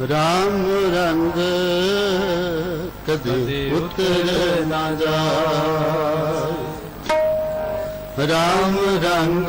ਰਾਮ ਰੰਗ ਕਦੇ ਉਤਰ ਨਾ ਜਾਏ। ਰਾਮ ਰੰਗ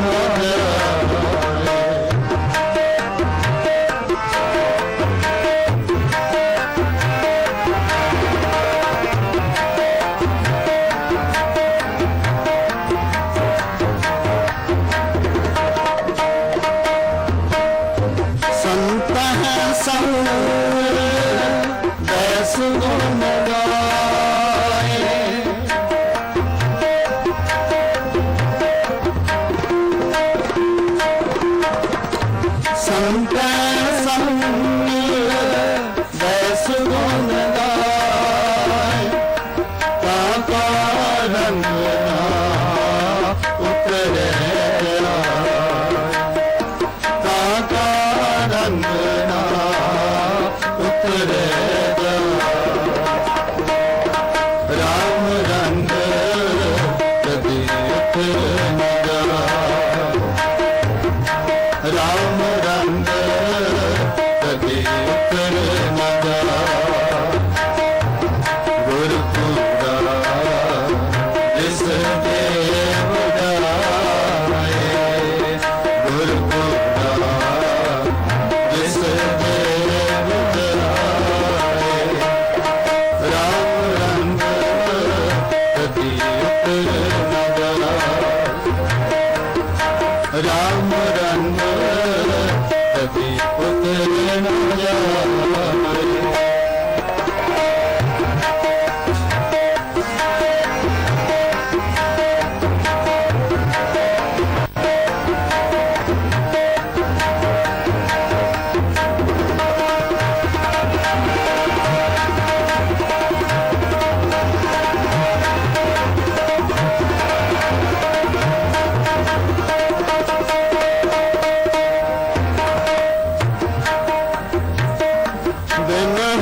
Lord.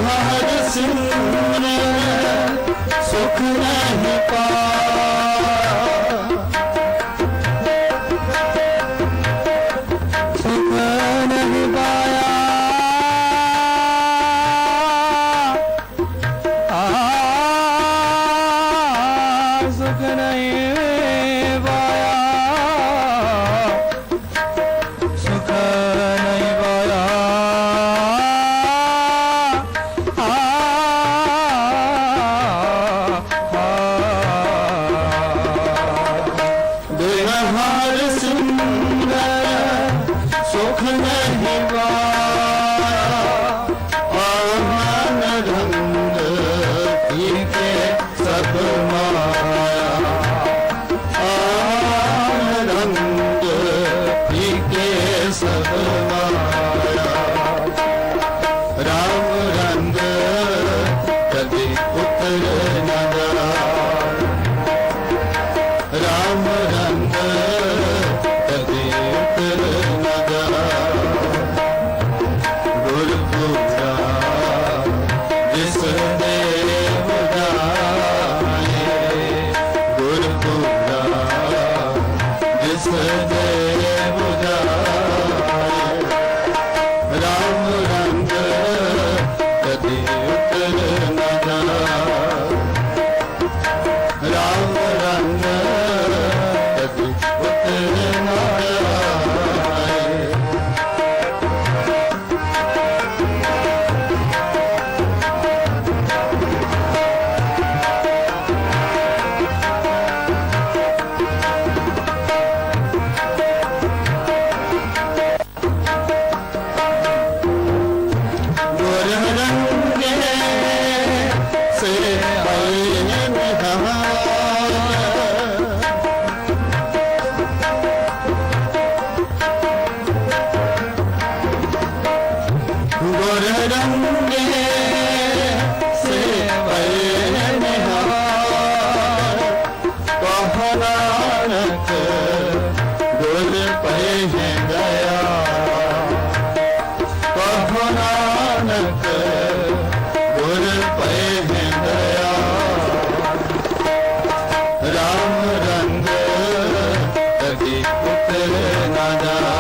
ਹਰ ਸਿਮਰੈ ਸੁਖ ਨਹੀਂ ਪਾਇਆ। ਠੀਕੇ ਸਭ ਮਾਇਆ good. तेरे दादा